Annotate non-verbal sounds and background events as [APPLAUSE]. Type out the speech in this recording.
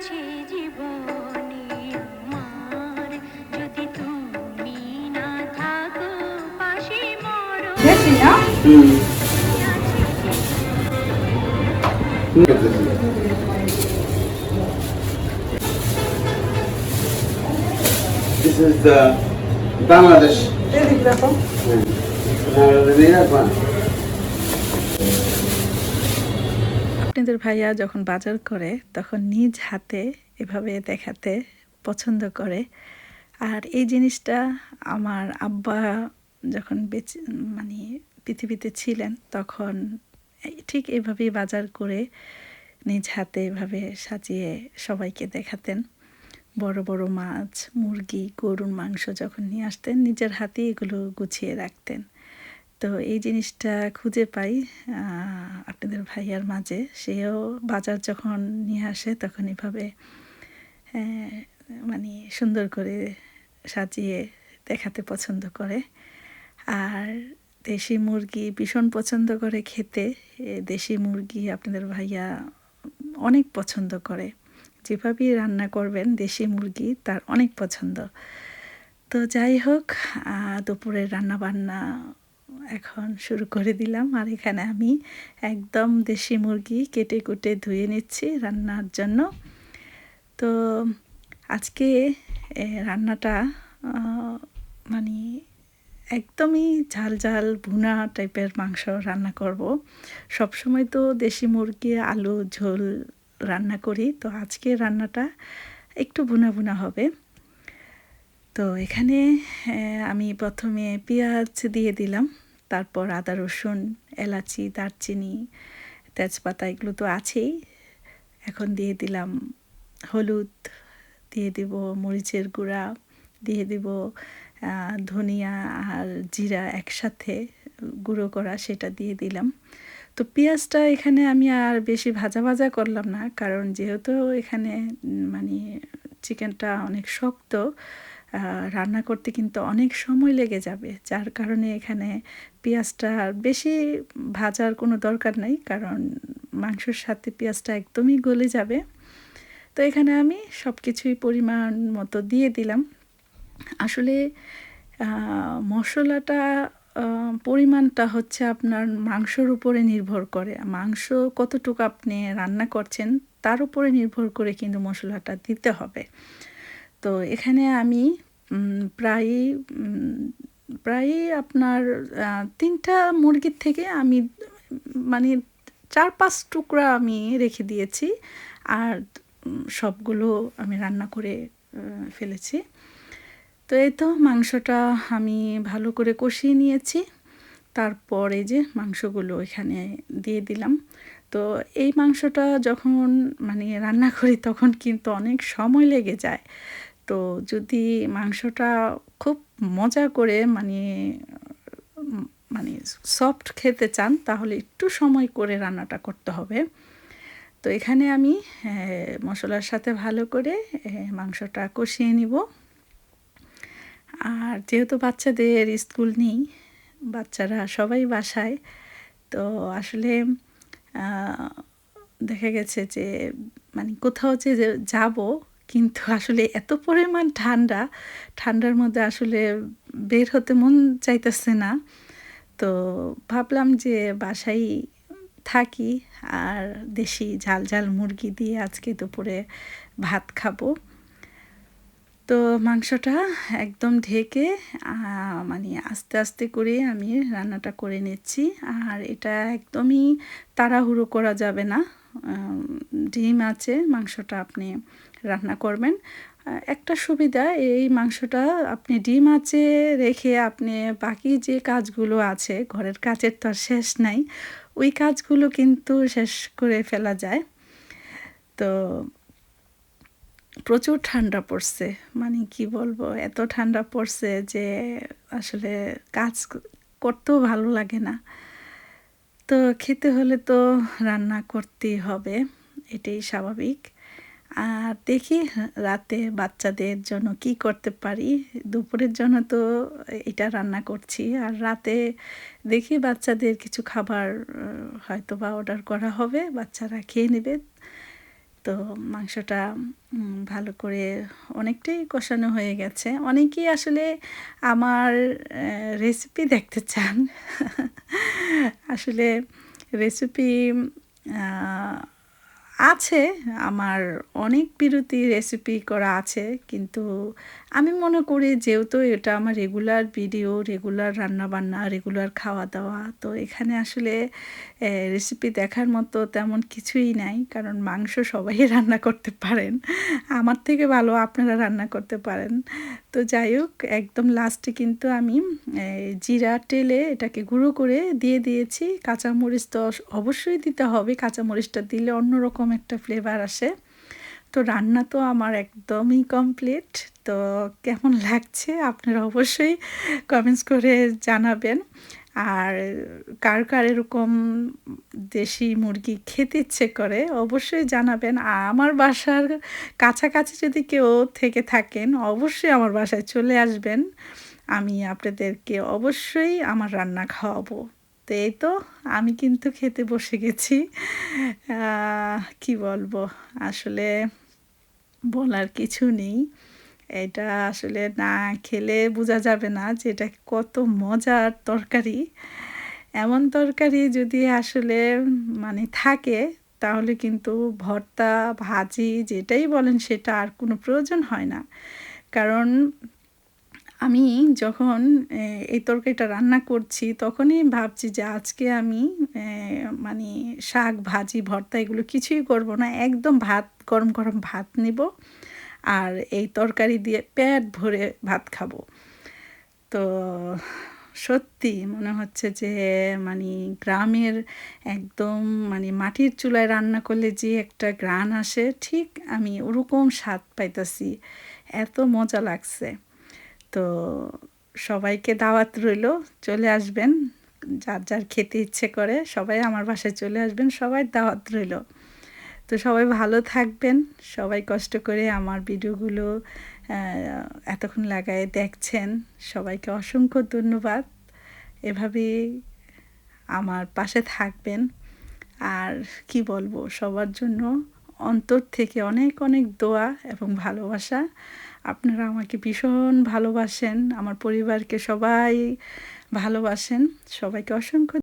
আছে জীবনে আমার যদি তুমি না থাকো পাশে মরো। না? This is the Bangladesh. এদিক দেখো। Uh, আপনাদের ভাইয়া যখন বাজার করে, তখন নিজ হাতে এভাবে দেখাতে পছন্দ করে। আর এই জিনিসটা আমার আব্বা যখন বেঁচে মানে পৃথিবীতে ছিলেন, তখন ঠিক এভাবেই বাজার করে নিজ হাতে এভাবে সাজিয়ে সবাইকে দেখাতেন। বড় বড় মাছ, মুরগি, গরুর মাংস যখন নিয়ে আসতেন, নিজের হাতে এগুলো গুছিয়ে রাখতেন। তো এই জিনিসটা খুঁজে পাই আপনাদের ভাইয়ার মাঝে। সেও বাজার যখন নিয়ে আসে তখন এভাবে মানে সুন্দর করে সাজিয়ে দেখাতে পছন্দ করে। আর দেশি মুরগি ভীষণ পছন্দ করে খেতে। দেশি মুরগি আপনাদের ভাইয়া অনেক পছন্দ করে। যেভাবেই রান্না করবেন, দেশি মুরগি তার অনেক পছন্দ। তো যাই হোক দুপুরের রান্না বান্না এখন শুরু করে দিলাম। আর এখানে আমি একদম দেশি মুরগি কেটে কুটে ধুয়ে নিচ্ছি রান্নার জন্য। তো আজকে রান্নাটা মানে একদমই ঝাল ঝাল ভুনা টাইপের মাংস রান্না করব। সব সময় তো দেশি মুরগি, আলু, ঝোল রান্না করি। তো আজকে রান্নাটা একটু ভুনা ভুনা হবে। তো এখানে আমি প্রথমে পেঁয়াজ দিয়ে দিলাম। তারপর আদা, রসুন, এলাচি, দারচিনি, তেজপাতা এগুলো তো আছেই। এখন দিয়ে দিলাম হলুদ, দিয়ে দিব মরিচের গুঁড়া, দিয়ে দিব ধনিয়া আর জিরা একসাথে গুঁড়ো করা সেটা দিয়ে দিলাম। তো পেঁয়াজটা এখানে আমি আর বেশি ভাজা ভাজা করলাম না, কারণ যেহেতু এখানে মানে চিকেনটা অনেক শক্ত রান্না করতে কিন্তু অনেক সময় লেগে যাবে। যার কারণে এখানে পেঁয়াজটা বেশি ভাজার কোনো দরকার নেই, কারণ মাংসর সাথে পেঁয়াজটা একদমই গলে যাবে। তো এখানে আমি সব কিছুই পরিমাণ মতো দিয়ে দিলাম। আসলে মশলাটা পরিমাণটা হচ্ছে আপনার মাংসর উপরে নির্ভর করে। মাংস কতটুকু আপনি রান্না করছেন, তার উপরে নির্ভর করে কিন্তু মশলাটা দিতে হবে। তো এখানে আমি উম, প্রায় প্রায় আপনার তিনটা মুরগির থেকে আমি মানে চার পাঁচ টুকরা আমি রেখে দিয়েছি। আর সবগুলো আমি রান্না করে ফেলেছি। তো এই তো মাংসটা আমি ভালো করে কষিয়ে নিয়েছি। তারপরে যে মাংসগুলো এখানে দিয়ে দিলাম। তো এই মাংসটা যখন মানে রান্না করি তখন কিন্তু অনেক সময় লেগে যায়। তো যদি মাংসটা খুব মজা করে মানে মানে সফট খেতে চান, তাহলে একটু সময় করে রান্নাটা করতে হবে। তো এখানে আমি মশলার সাথে ভালো করে মাংসটা কষিয়ে নিব। আর যেহেতু বাচ্চাদের স্কুল নেই, বাচ্চারা সবাই বাসায়, তো আসলে দেখা গেছে যে মানে কোথাও যে, যাব কিন্তু আসলে এত পরিমাণ ঠান্ডা, ঠান্ডার মধ্যে আসলে বের হতে মন চাইতেছে না। তো ভাবলাম যে বাসায় থাকি আর দেশি ঝাল ঝাল মুরগি দিয়ে আজকে দুপুরে ভাত খাব। তো মাংসটা একদম ঢেকে মানে আস্তে আস্তে করে আমি রান্নাটা করে নিচ্ছি। আর এটা একদমই তাড়াহুড়ো করা যাবে না। ডিম আছে, মাংসটা আপনি রান্না করবেন। একটা সুবিধা, এই মাংসটা আপনি ডিম আছে রেখে আপনি বাকি যে কাজগুলো আছে, ঘরের কাজের তো আর শেষ নাই, ওই কাজগুলো কিন্তু শেষ করে ফেলা যায়। তো প্রচুর ঠান্ডা পড়ছে মানে কি বলব, এত ঠান্ডা পড়ছে যে আসলে কাজ করতেও ভালো লাগে না। তো খেতে হলে তো রান্না করতেই হবে, এটাই স্বাভাবিক। আর দেখি রাতে বাচ্চাদের জন্য কি করতে পারি। দুপুরের জন্য তো এটা রান্না করছি। আর রাতে দেখি বাচ্চাদের কিছু খাবার হয়তো বা অর্ডার করা হবে, বাচ্চারা খেয়ে নেবে। তো মাংসটা ভালো করে অনেকটাই কষানো হয়ে গেছে। অনেকেই আসলে আমার রেসিপি দেখতে চান। [LAUGHS] আসলে রেসিপি আছে, আমার অনেক বিরতি রেসিপি করা আছে, কিন্তু আমি মনে করি যেহেতু এটা আমার রেগুলার ভিডিও রেগুলার রান্নাবান্না রেগুলার খাওয়া দাওয়া তো এখানে আসলে রেসিপি দেখার মতো তেমন কিছুই নাই, কারণ মাংস সবাই [LAUGHS] রান্না করতে পারেন। আমার থেকে ভালো আপনারা রান্না করতে পারেন। তো যাই হোক, একদম লাস্টে কিন্তু আমি জিরা টেলে এটাকে গুঁড়ো করে দিয়ে দিয়েছি। কাঁচামরিচ তো অবশ্যই দিতে হবে, কাঁচামরিচটা দিলে অন্যরকম একটা ফ্লেভার আসে। তো রান্না তো আমার একদমই কমপ্লিট তো কেমন লাগছে আপনারা অবশ্যই কমেন্টস করে জানাবেন। আর কার কার এরকম দেশি মুরগি খেতে ইচ্ছে করে অবশ্যই জানাবেন। আর আমার বাসার কাছাকাছি যদি কেউ থেকে থাকেন, অবশ্যই আমার বাসায় চলে আসবেন। আমি আপনাদেরকে অবশ্যই আমার রান্না খাওয়াবো। তো এই তো, আমি কিন্তু খেতে বসে গেছি। কি বলব? আসলে বলার কিছু নেই। এটা আসলে না খেলে বোঝা যাবে না যে এটা কত মজার তরকারি। এমন তরকারি যদি আসলে মানে থাকে, তাহলে কিন্তু ভর্তা, ভাজি, যেটাই বলেন সেটা আর কোনো প্রয়োজন হয় না। কারণ আমি যখন এই তরকারিটা রান্না করছি, তখনই ভাবছি যে আজকে আমি মানে শাক, ভাজি, ভর্তা এগুলো কিছুই করব না। একদম ভাত, গরম গরম ভাত নিব আর এই তরকারি দিয়ে পেট ভরে ভাত খাব। তো সত্যি মনে হচ্ছে যে মানে গ্রামের একদম মানে মাটির চুলায় রান্না করলে যে একটা গ্রান আসে, ঠিক আমি ওরকম স্বাদ পাইতাছি। এত মজা লাগছে। তো সবাইকে দাওয়াত রইল, চলে আসবেন। যার যার খেতে ইচ্ছে করে সবাই আমার বাসায় চলে আসবেন, সবাই দাওয়াত রইল। তো সবাই ভালো থাকবেন, সবাই কষ্ট করে আমার ভিডিওগুলো এতক্ষণ লাগায় দেখছেন। সবাইকে অসংখ্য ধন্যবাদ। এভাবেই আমার পাশে থাকবেন। আর কি বলব, সবার জন্য অন্তর থেকে অনেক অনেক দোয়া এবং ভালোবাসা। আপনারা আমাকে ভীষণ ভালোবাসেন, আমার পরিবারকে সবাই ভালোবাসেন। সবাইকে অসংখ্য